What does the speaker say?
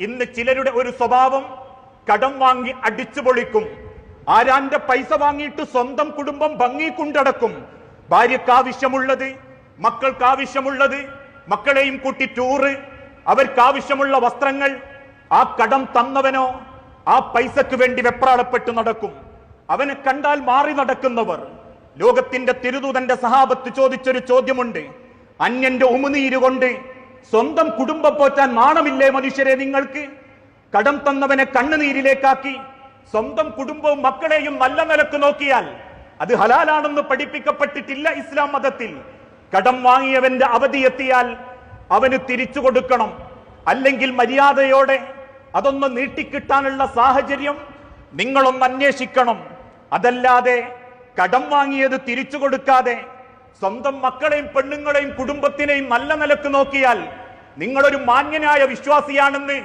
ഇന്ന് ചിലരുടെ ഒരു സ്വഭാവം കടം വാങ്ങി അടിച്ചു പൊളിക്കും. ആരാന്റെ പൈസ വാങ്ങിയിട്ട് സ്വന്തം കുടുംബം ഭംഗി കൊണ്ടടക്കും. ഭാര്യക്ക് ആവശ്യമുള്ളത് മക്കൾക്ക് ആവശ്യമുള്ളത് മക്കളെയും കൂട്ടി ടൂറ് അവർക്ക് ആവശ്യമുള്ള വസ്ത്രങ്ങൾ ആ കടം തന്നവനോ ആ പൈസക്ക് വേണ്ടി വെപ്രാളപ്പെട്ട് നടക്കും. അവനെ കണ്ടാൽ മാറി നടക്കുന്നവർ. ലോകത്തിന്റെ തിരുദൂതന്റെ സഹാബത്ത് ചോദിച്ചൊരു ചോദ്യമുണ്ട്. അന്യന്റെ ഉമുനീര് കൊണ്ട് സ്വന്തം കുടുംബം പോറ്റാൻ മാണമില്ലേ മനുഷ്യരെ നിങ്ങൾക്ക്? കടം തന്നവനെ കണ്ണുനീരിലേക്കാക്കി സ്വന്തം കുടുംബവും മക്കളെയും നല്ല നിലയ്ക്ക് നോക്കിയാൽ അത് ഹലാലാണെന്ന് പഠിപ്പിക്കപ്പെട്ടിട്ടില്ല ഇസ്ലാം മതത്തിൽ. കടം വാങ്ങിയവന്റെ അവധി എത്തിയാൽ അവന് തിരിച്ചു കൊടുക്കണം. അല്ലെങ്കിൽ മര്യാദയോടെ അതൊന്ന് നീട്ടിക്കിട്ടാനുള്ള സാഹചര്യം നിങ്ങളൊന്ന് അന്വേഷിക്കണം. അതല്ലാതെ കടം വാങ്ങിയത് തിരിച്ചു കൊടുക്കാതെ സ്വന്തം മക്കളെയും പെണ്ണുങ്ങളെയും കുടുംബത്തിനെയും നല്ല നിലയ്ക്ക് നോക്കിയാൽ നിങ്ങളൊരു മാന്യനായ വിശ്വാസിയാണെന്ന്